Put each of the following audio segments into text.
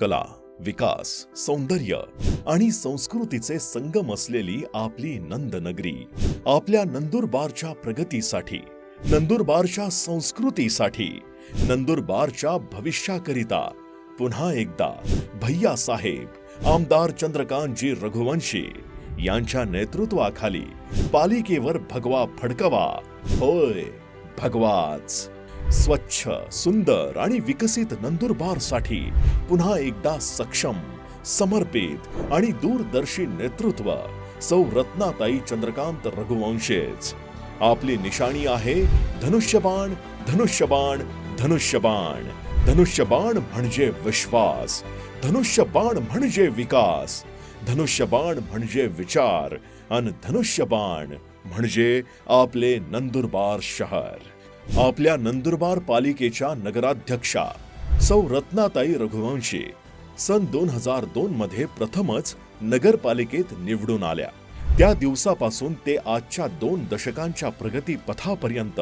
कला विकास सौंदर्य आणि संस्कृतीचे संगम असलेली आपली नंदनगरी आपल्या नंदुरबारच्या प्रगतीसाठी नंदुरबारच्या संस्कृतीसाठी नंदुरबारच्या भविष्याकरिता पुन्हा एकदा भैया साहेब आमदार चंद्रकांतजी रघुवंशी यांच्या नेतृत्वाखाली पालिकेवर भगवा फडकवा. होय भगवाच! स्वच्छ सुंदर आणि विकसित नंदुरबारसाठी पुन्हा एकदा सक्षम समर्पित आणि दूरदर्शी नेतृत्व सौ रत्नाताई चंद्रकांत रघुवंशेच. आपली निशाणी आहे धनुष्यबाण धनुष्यबाण धनुष्यबाण. धनुष्यबाण म्हणजे विश्वास धनुष्यबाण म्हणजे विकास धनुष्यबाण म्हणजे विचार आणि धनुष्यबाण म्हणजे आपले नंदुरबार शहर. आपल्या नंदुरबार पालिकेच्या नगराध्यक्षा सौ रत्नाताई रघुवंशी सन दोन हजार दोन मध्ये प्रथमच नगरपालिकेत निवडून आल्या. त्या दिवसापासून ते आजच्या दोन दशकांच्या प्रगती पथापर्यंत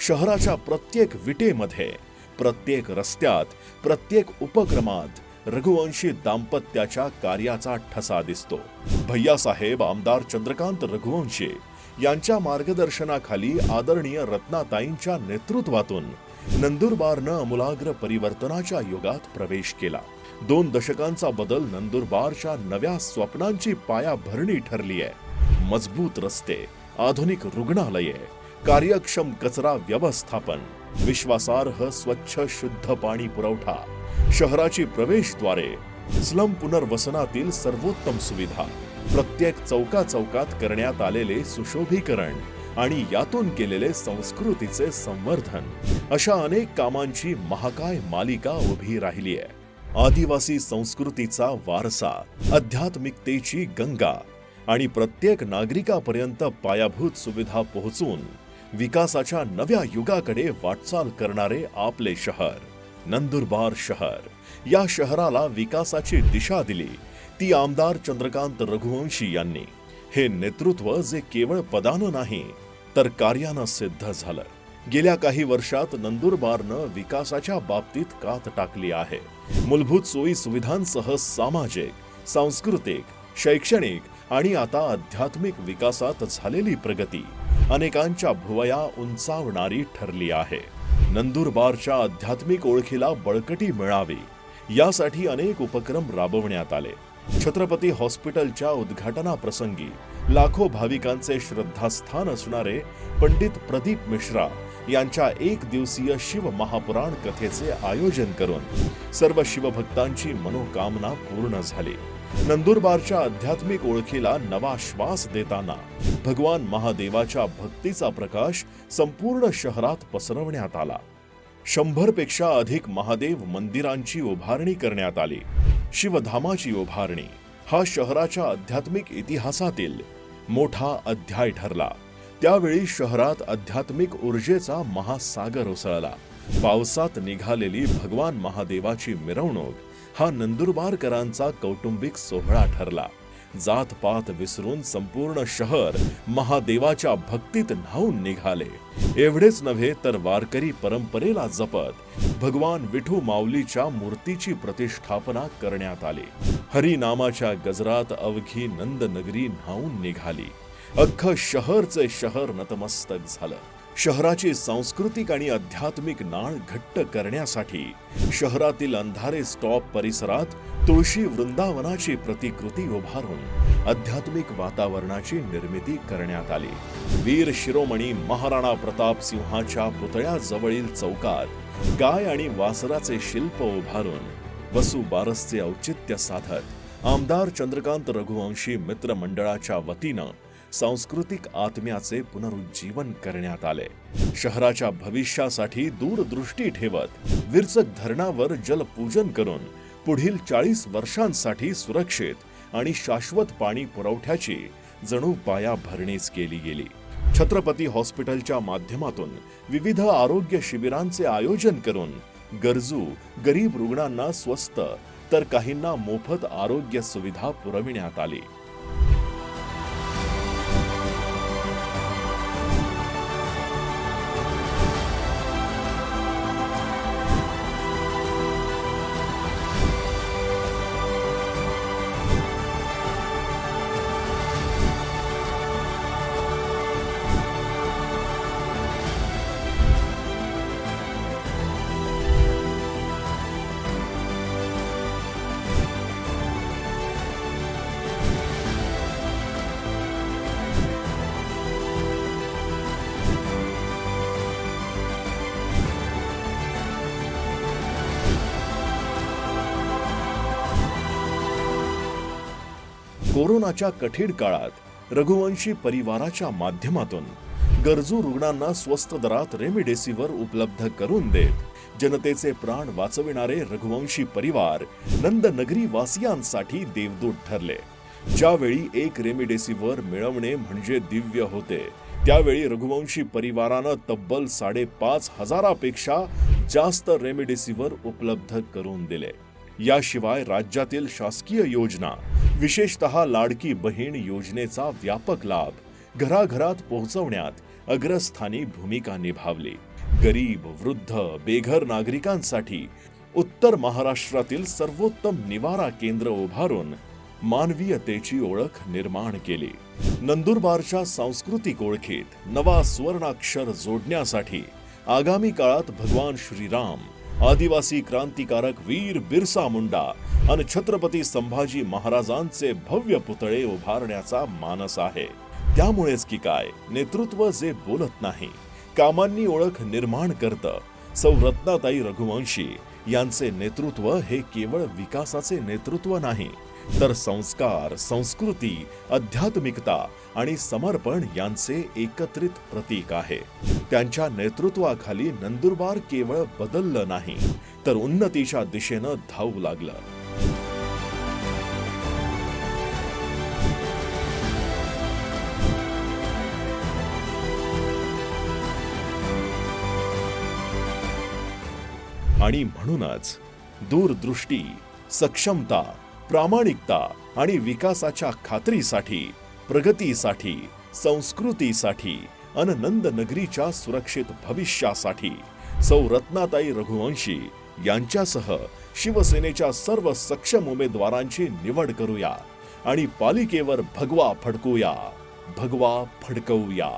शहराच्या प्रत्येक विटेमध्ये प्रत्येक रस्त्यात प्रत्येक उपक्रमात रघुवंशी दाम्पत्याच्या कार्याचा ठसा दिसतो. भैयासाहेब आमदार चंद्रकांत रघुवंशी यांच्या मार्गदर्शनाखाली आदरणीय रत्नाताईंच्या नेतृत्वातून नंदुरबारनं अमूलाग्र परिवर्तनाच्या युगात प्रवेश केला. दोन दशकांचा बदल नंदुरबारच्या नव्या स्वप्नांची पायाभरणी ठरली आहे. मजबूत रस्ते आधुनिक रुग्णालये कार्यक्षम कचरा व्यवस्थापन विश्वासार्ह स्वच्छ शुद्ध पाणी पुरवठा शहराची प्रवेशद्वारे स्लम पुनर्वसनातील सर्वोत्तम सुविधा प्रत्येक चौका चौकात करण्यात आलेले सुशोभीकरण आणि यातून केलेले संस्कृतीचे संवर्धन. अशा अनेक कामांची महाकाय मालिका उभी राहिली आहे. आदिवासी संस्कृतीचा वारसा आध्यात्मिकतेची गंगा आणि प्रत्येक नागरिकापर्यंत पायाभूत सुविधा पोहोचून विकासाच्या नव्या युगाकडे वाटचाल करणारे आपले शहर नंदुरबार शहर. या शहराला विकासाची दिशा दिली. ती आमदार चंद्रकांत रघुवंशी यांनी. हे नेतृत्व जे केवळ पदानं नाही तर कार्यानं सिद्ध झालं. गेल्या काही वर्षात नंदुरबारनं विकासाच्या बाबतीत कात टाकली आहे. मूलभूत सोयी सुविधांसह सामाजिक सांस्कृतिक शैक्षणिक आणि आता आध्यात्मिक विकासात झालेली प्रगती अनेकांच्या भुवया उंचावणारी ठरली आहे. नंदुरबारच्या आध्यात्मिक ओळखीला बळकटी मिळावी यासाठी अनेक उपक्रम राबवण्यात आले. छत्रपती हॉस्पिटलच्या उद्घाटनाप्रसंगी लाखो भाविकांचे श्रद्धास्थान असणारे पंडित प्रदीप मिश्रा यांच्या एक दिवसीय शिव महापुराण कथेचे आयोजन करून सर्व शिवभक्तांची मनोकामना पूर्ण झाली. नंदुरबारच्या आध्यात्मिक ओळखीला नवा श्वास देताना भगवान महादेवाच्या भक्तीचा प्रकाश संपूर्ण शहरात पसरवण्यात आला. शंभरपेक्षा अधिक महादेव मंदिरांची उभारणी करण्यात आली. शिवधामाची उभारणी. हा शहराच्या आध्यात्मिक इतिहासातील मोठा अध्याय ठरला. त्यावेळी शहरात आध्यात्मिक ऊर्जेचा महासागर उसळला. पावसात निघालेली भगवान महादेवाची मिरवणूक हा नंदुरबारकरांचा कौटुंबिक सोहळा ठरला. जात पात विसरून संपूर्ण शहर महादेवाच्या भक्तीत न्हावून निघाले. एवढेच नव्हे तर वारकरी परंपरेला जपत भगवान विठू माऊलीच्या मूर्तीची प्रतिष्ठापना करण्यात आली. हरिनामाच्या गजरात अवघी नंदनगरी न्हावून निघाली. अख्खं शहरचे शहर नतमस्तक झालं. शहराची सांस्कृतिक आणि आध्यात्मिक नाळ घट्ट करण्यासाठी शहरातील अंधारे स्टॉप परिसरात तुळशी वृंदावनाची प्रतिकृती उभारून आध्यात्मिक वातावरणाची निर्मिती करण्यात आली. वीर शिरोमणी महाराणा प्रताप सिंहाच्या पुतळ्याजवळील चौकात गाय आणि वासराचे शिल्प उभारून वसु बारसचे औचित्य साधत आमदार चंद्रकांत रघुवंशी मित्रमंडळाच्या वतीनं सांस्कृतिक आत्म्याचे पुनरुज्जीवन करण्यात आले. शहराच्या भविष्यासाठी दूरदृष्टी ठेवत विरचक धरणावर जलपूजन करून पुढील चाळीस वर्षांसाठी सुरक्षित आणि शाश्वत पाणी पुरवठ्याची जणू पायाभरणीच केली गेली. छत्रपती हॉस्पिटलच्या माध्यमातून विविध आरोग्य शिबिरांचे आयोजन करून गरजू गरीब रुग्णांना स्वस्त तर काहींना मोफत आरोग्य सुविधा पुरविण्यात आली. कोरोनाच्या कठीण काळात रघुवंशी परिवाराच्या माध्यमातून गरजू रुग्णांना स्वस्त दरात रेमडेसिवीर उपलब्ध करून देत जनतेचे प्राण वाचविणारे रघुवंशी परिवार नंदनगरी वासियांसाठी देवदूत ठरले. ज्यावेळी एक रेमडेसिवीर मिळवणे म्हणजे दिव्य होते त्यावेळी रघुवंशी परिवारानं तब्बल साडेपाच हजारापेक्षा जास्त रेमडेसिवीर उपलब्ध करून दिले. याशिवाय राज्यातील शासकीय योजना विशेषतः लाडकी बहीण योजनेचा व्यापक लाभ घराघरात पोहोचवण्यात अग्रस्थानी भूमिका निभावली. गरीब वृद्ध बेघर नागरिकांसाठी उत्तर महाराष्ट्रातील सर्वोत्तम निवारा केंद्र उभारून मानवीयतेची ओळख निर्माण केली. नंदुरबारच्या सांस्कृतिक ओळखीत नवा सुवर्णाक्षर जोडण्यासाठी आगामी काळात भगवान श्रीराम आदिवासी क्रांतिकारक वीर बिरसा मुंडा आणि छत्रपती संभाजी महाराजांचे भव्य पुतळे उभारण्याचा मानस आहे. त्यामुळेच की काय नेतृत्व जे बोलत नाही कामांनी ओळख निर्माण करतं सौ रत्नाताई रघुवंशी यांचे नेतृत्व हे केवळ विकासाचे नेतृत्व नाही तर संस्कार संस्कृती आध्यात्मिकता आणि समर्पण यांचे एकत्रित प्रतीक आहे. त्यांच्या नेतृत्वाखाली नंदुरबार केवळ बदललं नाही तर उन्नतीच्या दिशेनं धावू लागलं. आणि म्हणूनच दूरदृष्टी सक्षमता प्रामाणिकता आणि विकासाच्या खात्रीसाठी प्रगतीसाठी संस्कृतीसाठी अन नंदनगरीच्या सुरक्षित भविष्यासाठी सौ रत्नाताई रघुवंशी यांच्यासह शिवसेनेच्या सर्व सक्षम उमेदवारांची निवड करूया आणि पालिकेवर भगवा फडकूया. भगवा फडकवूया.